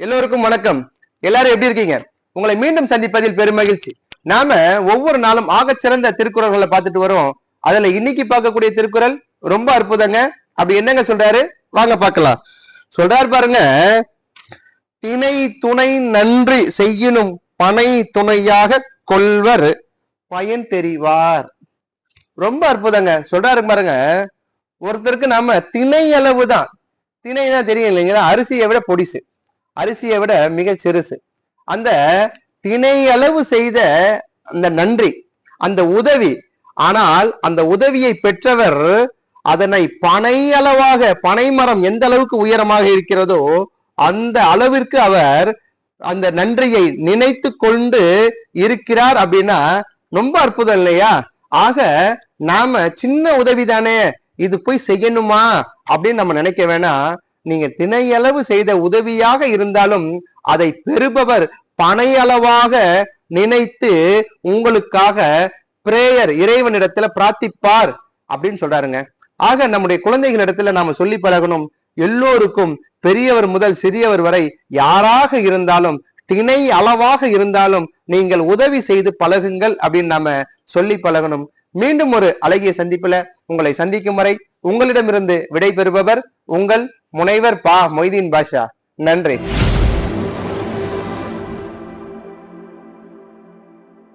எல்லோருக்கும் வணக்கம். எல்லாரும் எப்படி இருக்கீங்க? உங்களை மீண்டும் சந்திப்பதில் பெருமகிழ்ச்சி நாம ஒவ்வொரு நாளும் ஆகச்சிறந்த திருக்குறள்களை பார்த்துட்டு வரோம். அதுல இன்னைக்கு பார்க்கக்கூடிய திருக்குறள் ரொம்ப அற்புதங்க. அப்படி என்னங்க சொல்றாரு? வாங்க பார்க்கலாம். சொல்றாரு பாருங்க. திணை துணை நன்றி செய்யினும் பனை துணையாக கொள்வர் பயன் தெரிவார். ரொம்ப அற்புதங்க. சொல்றாரு பாருங்க. ஒருத்தருக்கு நாம திணை அளவு தான் திணைனா தெரியும் இல்லைங்களா? அரிசியை விட பொடிசு. அரிசியை விட மிக சிறுசு. அந்த திணை அளவு செய்த அந்த நன்றி அந்த உதவி ஆனால் அந்த உதவியை பெற்றவர் அதனை பனை அளவாக பனை மரம் எந்த அளவுக்கு உயரமாக இருக்கிறதோ அந்த அளவிற்கு அவர் அந்த நன்றியை நினைத்து கொண்டு இருக்கிறார் அப்படின்னா ரொம்ப அற்புதம் இல்லையா? ஆக நாம சின்ன உதவி தானே இது போய் செய்யணுமா அப்படின்னு நம்ம நினைக்க வேணாம். நீங்க திணையளவு செய்த உதவியாக இருந்தாலும் அதை பெறுபவர் பனையளவாக நினைத்து உங்களுக்காக பிரேயர் இறைவனிடத்துல பிரார்த்திப்பார் அப்படின்னு சொல்றாருங்க. ஆக நம்முடைய குழந்தைகளிடத்துல நாம சொல்லி பழகணும். எல்லோருக்கும் பெரியவர் முதல் சிறியவர் வரை யாராக இருந்தாலும் திணை அளவாக இருந்தாலும் நீங்கள் உதவி செய்து பழகுங்கள் அப்படின்னு நாம சொல்லி பழகணும். மீண்டும் ஒரு அழகிய சந்திப்புல உங்களை சந்திக்கும் வரை உங்களிடமிருந்து விடை பெறுபவர் உங்கள் முனைவர் பா மொய்தீன் பாஷா. நன்றி.